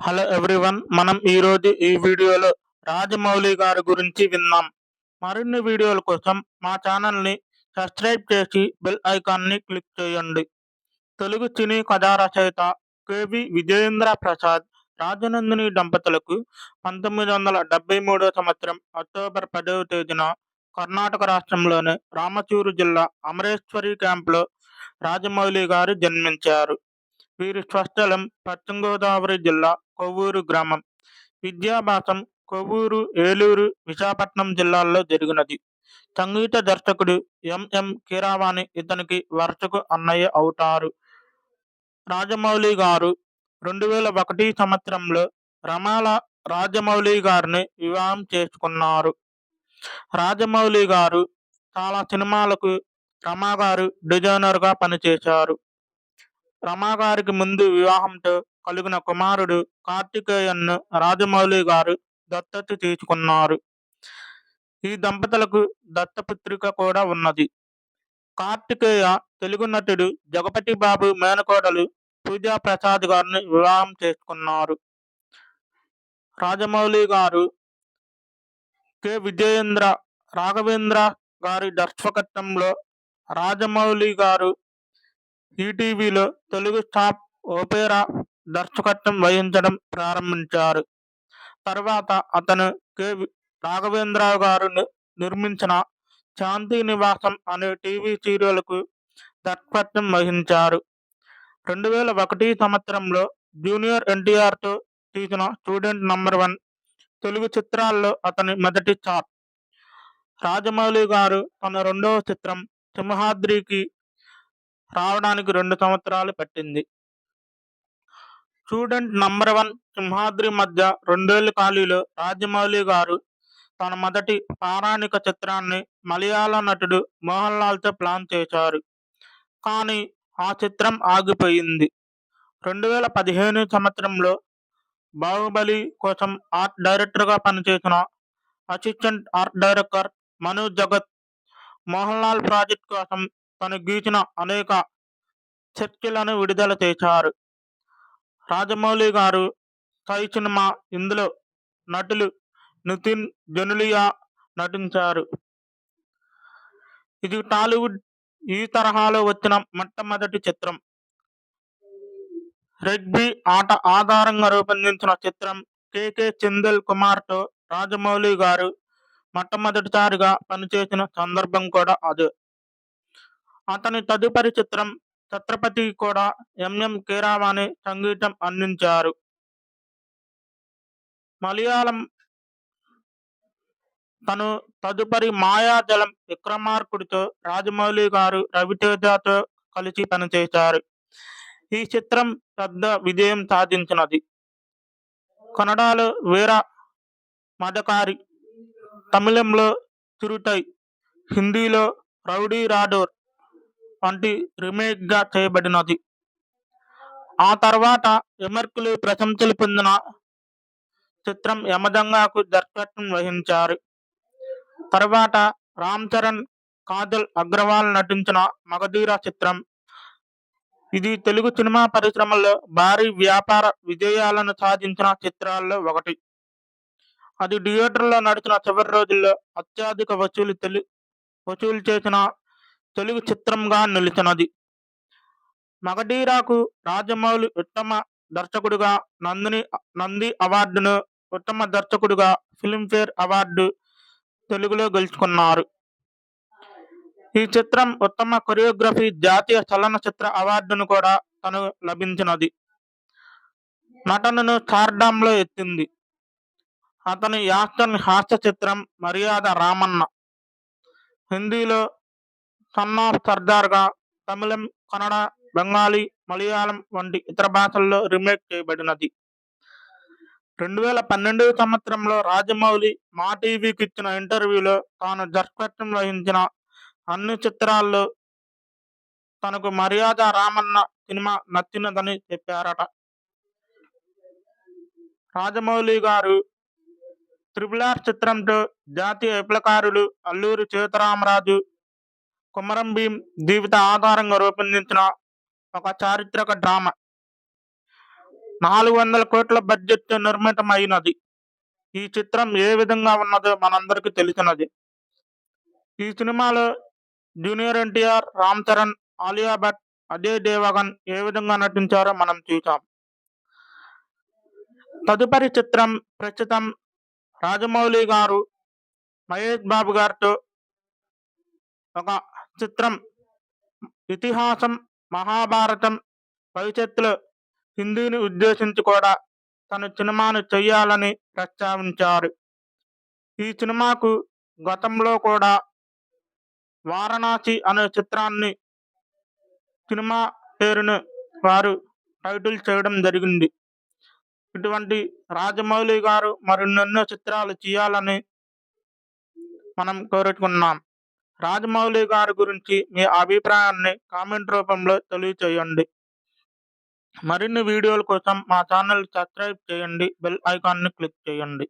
Hello everyone మనం ఈరోజు ఈ వీడియోలో రాజమౌళి గారి గురించి విన్నాం. మరిన్ని వీడియోల కోసం మా ఛానల్ని సబ్స్క్రైబ్ చేసి బెల్ ఐకాన్ని క్లిక్ చేయండి. తెలుగు సినీ కథా రచయిత కేవి విజయేంద్ర ప్రసాద్ రాజనందిని దంపతులకు పంతొమ్మిది వందల డెబ్బై మూడో సంవత్సరం అక్టోబర్ పదవ తేదీన కర్ణాటక రాష్ట్రంలోని రామచూరు జిల్లా అమరేశ్వరి క్యాంపులో రాజమౌళి గారు జన్మించారు. వీరి స్వస్థలం పశ్చిమ గోదావరి జిల్లా కొవ్వూరు గ్రామం. విద్యాభ్యాసం కొవ్వూరు ఏలూరు విశాఖపట్నం జిల్లాల్లో జరిగినది. సంగీత దర్శకుడు ఎంఎం కీరావాణి ఇతనికి వరుసకు అన్నయ్య అవుతారు. రాజమౌళి గారు రెండు వేల ఒకటి సంవత్సరంలో రమాల రాజమౌళి గారిని వివాహం చేసుకున్నారు. రాజమౌళి గారు చాలా సినిమాలకు రమా గారు డిజైనర్గా పనిచేశారు. రమా గారికి ముందు వివాహంతో కలిగిన కుమారుడు కార్తికేయన్ను రాజమౌళి గారు దత్తత తీసుకున్నారు. ఈ దంపతులకు దత్తపుత్రిక కూడా ఉన్నది. కార్తికేయ తెలుగు నటుడు జగపతి బాబు మేనకోడలు పూజా ప్రసాద్ గారిని వివాహం చేసుకున్నారు. రాజమౌళి గారు కె. విజయేంద్ర రాఘవేంద్ర గారి దర్శకత్వంలో రాజమౌళి గారు ఈటీవీలో తెలుగు స్టాప్ ఓపెరా దర్శకత్వం వహించడం ప్రారంభించారు. తర్వాత అతను కె. రాఘవేంద్రరావు గారు ని- నిర్మించిన శాంతి నివాసం అనే టీవీ సీరియల్కు దర్శకత్వం వహించారు. రెండు వేల ఒకటి సంవత్సరంలో జూనియర్ ఎన్టీఆర్తో తీసిన స్టూడెంట్ నంబర్ వన్ తెలుగు చిత్రాల్లో అతని మొదటి చాట్ రాజమౌళి గారు తన రెండవ చిత్రం సింహాద్రికి రావడానికి రెండు సంవత్సరాలు పట్టింది. స్టూడెంట్ నంబర్ వన్ సింహాద్రి మధ్య రెండేళ్ళ ఖాళీలో రాజమౌళి గారు తన మొదటి పారాణిక చిత్రాన్ని మలయాళ నటుడు మోహన్ లాల్తో ప్లాన్ చేశారు. కానీ ఆ చిత్రం ఆగిపోయింది. రెండు వేల పదిహేను సంవత్సరంలో బాహుబలి కోసం ఆర్ట్ డైరెక్టర్గా పనిచేసిన అసిస్టెంట్ ఆర్ట్ డైరెక్టర్ మను జగత్ మోహన్ లాల్ ప్రాజెక్ట్ కోసం తను గీచిన అనేక చర్చలను విడుదల చేశారు. రాజమౌళి గారు సై సినిమా ఇందులో నటులు నితిన్ జనులియా నటించారు. ఇది టాలీవుడ్ ఈ తరహాలో వచ్చిన మొట్టమొదటి చిత్రం. రెగ్బీ ఆట ఆధారంగా రూపొందించిన చిత్రం కేకే చందల్ కుమార్తో రాజమౌళి గారు మొట్టమొదటిసారిగా పనిచేసిన సందర్భం కూడా అదే. అతని తదుపరి చిత్రం ఛత్రపతి కూడా ఎంఎం కీరావాణి సంగీతం అందించారు. మలయాళం తను తదుపరి మాయాజలం విక్రమార్కుడితో రాజమౌళి గారు రవితేజతో కలిసి పనిచేశారు ఈ చిత్రం పెద్ద విజయం సాధించినది. కన్నడలో వీర మదకారి తమిళంలో తిరుటై హిందీలో రౌడీ రాడోర్ వంటి రీమేక్గా చేయబడినది. ఆ తర్వాత విమర్కులు ప్రశంసలు పొందిన చిత్రం యమదంగాకు దర్శకత్వం వహించారు. తర్వాత రామ్ చరణ్ కాజల్ అగ్రవాల్ నటించిన మగధీర చిత్రం. ఇది తెలుగు సినిమా పరిశ్రమలో భారీ వ్యాపార విజయాలను సాధించిన చిత్రాల్లో ఒకటి. అది థియేటర్లో నడిచిన చివరి రోజుల్లో అత్యధిక వసూలు తెలు వసూలు చేసిన తెలుగు చిత్రంగా నిలిచినది. మగధీరాకు రాజమౌళి ఉత్తమ దర్శకుడుగా నందిని నంది అవార్డును ఉత్తమ దర్శకుడుగా ఫిల్మ్ఫేర్ అవార్డు తెలుగులో గెలుచుకున్నారు. ఈ చిత్రం ఉత్తమ కొరియోగ్రఫీ జాతీయ చలనచిత్ర అవార్డును కూడా తను లభించినది. నటనను చార్డాంలో ఎత్తింది. అతని యాక్షన్ హాస్య చిత్రం మర్యాద రామన్న. హిందీలో సన్ ఆఫ్ సర్దార్గా తమిళం కన్నడ బెంగాలీ మలయాళం వంటి ఇతర భాషల్లో రీమేక్ చేయబడినది. రెండు వేల పన్నెండు సంవత్సరంలో రాజమౌళి మా టీవీకి ఇచ్చిన ఇంటర్వ్యూలో తాను దర్శకత్వం వహించిన అన్ని చిత్రాల్లో తనకు మర్యాద రామన్న సినిమా నచ్చినదని చెప్పారట. రాజమౌళి గారు త్రిపుల్ ఆర్ చిత్రంతో జాతీయ విప్లకారులు అల్లూరి సీతారామరాజు కుమరం భీం జీవిత ఆధారంగా రూపొందించిన ఒక చారిత్రక డ్రామా. నాలుగు వందల కోట్ల బడ్జెట్ నిర్మితమైనది. ఈ చిత్రం ఏ విధంగా ఉన్నదో మనందరికీ తెలిసినది. ఈ సినిమాలో జూనియర్ ఎన్టీఆర్ రామ్ చరణ్ ఆలియా భట్ అజయ్ దేవగన్ ఏ విధంగా నటించారో మనం చూసాం తదుపరి చిత్రం ప్రస్తుతం రాజమౌళి గారు మహేష్ బాబు గారితో ఒక చిత్రం. ఇతిహాసం మహాభారతం భవిష్యత్తులో హిందీని ఉద్దేశించి కూడా తన సినిమాను చేయాలని ప్రస్తావించారు. ఈ సినిమాకు గతంలో కూడా వారణాసి అనే చిత్రాన్ని సినిమా పేరును వారు టైటిల్ చేయడం జరిగింది. ఇటువంటి రాజమౌళి గారు మరిన్నెన్నో చిత్రాలు చేయాలని మనం కోరుకున్నాం. రాజమౌళి గారి గురించి మీ అభిప్రాయాన్ని కామెంట్ రూపంలో తెలియచేయండి. మరిన్ని వీడియోల కోసం మా ఛానల్ సబ్స్క్రైబ్ చేయండి. బెల్ ఐకాన్ని క్లిక్ చేయండి.